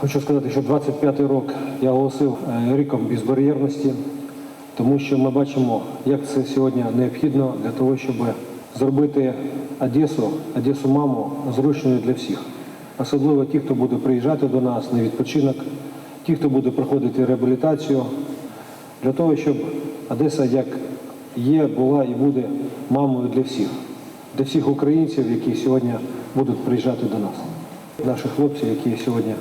Хочу сказати, що 25-й рік я оголосив е, ріком безбар'єрності, тому що ми бачимо, як це сьогодні необхідно для того, щоб зробити Одесу, Одесу маму зручною для всіх. Особливо ті, хто буде приїжджати до нас на відпочинок, ті, хто буде проходити реабілітацію, для того, щоб Одеса як є, була і буде мамою для всіх, для всіх українців, які сьогодні будуть приїжджати до нас. Наші хлопці, які сьогодні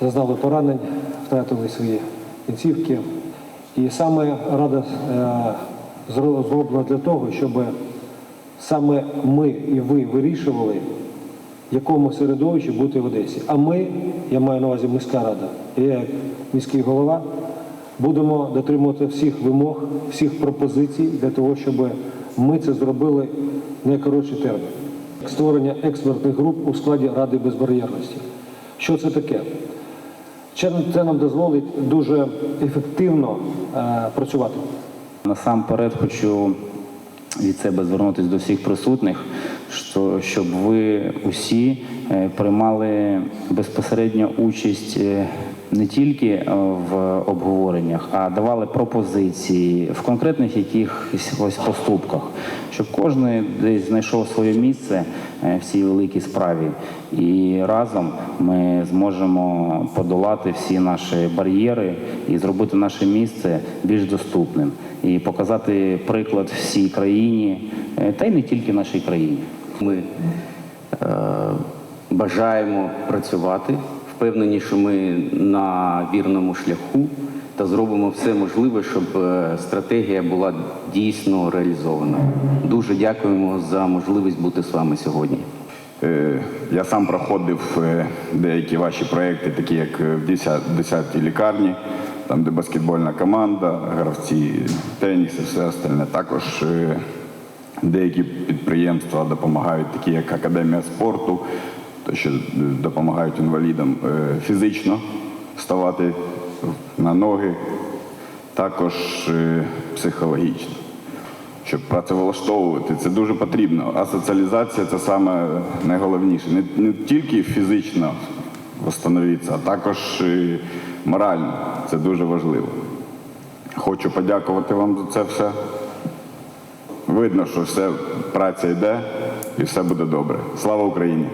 зазнали поранень, втратили свої кінцівки. І саме рада е, зроблена для того, щоб саме ми і ви вирішували, в якому середовищі бути в Одесі. А ми, я маю на увазі міська рада, я як міський голова, будемо дотримувати всіх вимог, всіх пропозицій для того, щоб ми це зробили в найкоротший термін. Створення експертних груп у складі Ради безбар'єрності. Що це таке? Це нам дозволить дуже ефективно е, працювати. Насамперед хочу від себе звернутися до всіх присутніх, що, щоб ви усі е, приймали безпосередньо участь е, не тільки е, в обговореннях, а давали пропозиції в конкретних якихось поступках, щоб кожен десь знайшов своє місце е, в цій великій справі. І разом ми зможемо подолати всі наші бар'єри і зробити наше місце більш доступним і показати приклад всій країні, е, та й не тільки нашій країні. Ми е, бажаємо працювати, впевнені, що ми на вірному шляху та зробимо все можливе, щоб е, стратегія була дійсно реалізована. Дуже дякуємо за можливість бути з вами сьогодні. Е, Я сам проходив е, деякі ваші проекти, такі як в 10 10-й лікарні, там де баскетбольна команда, гравці теніс і все остальне. Також деякі підприємства допомагають, такі як Академія спорту, що е, допомагають інвалідам е, фізично вставати на ноги, також е, психологічно щоб працевлаштовувати. Це дуже потрібно. А соціалізація це саме найголовніше. Не, не тільки фізично встановитися, а також і морально. Це дуже важливо. Хочу подякувати вам за це все. Видно, що все праця йде і все буде добре. Слава Україні!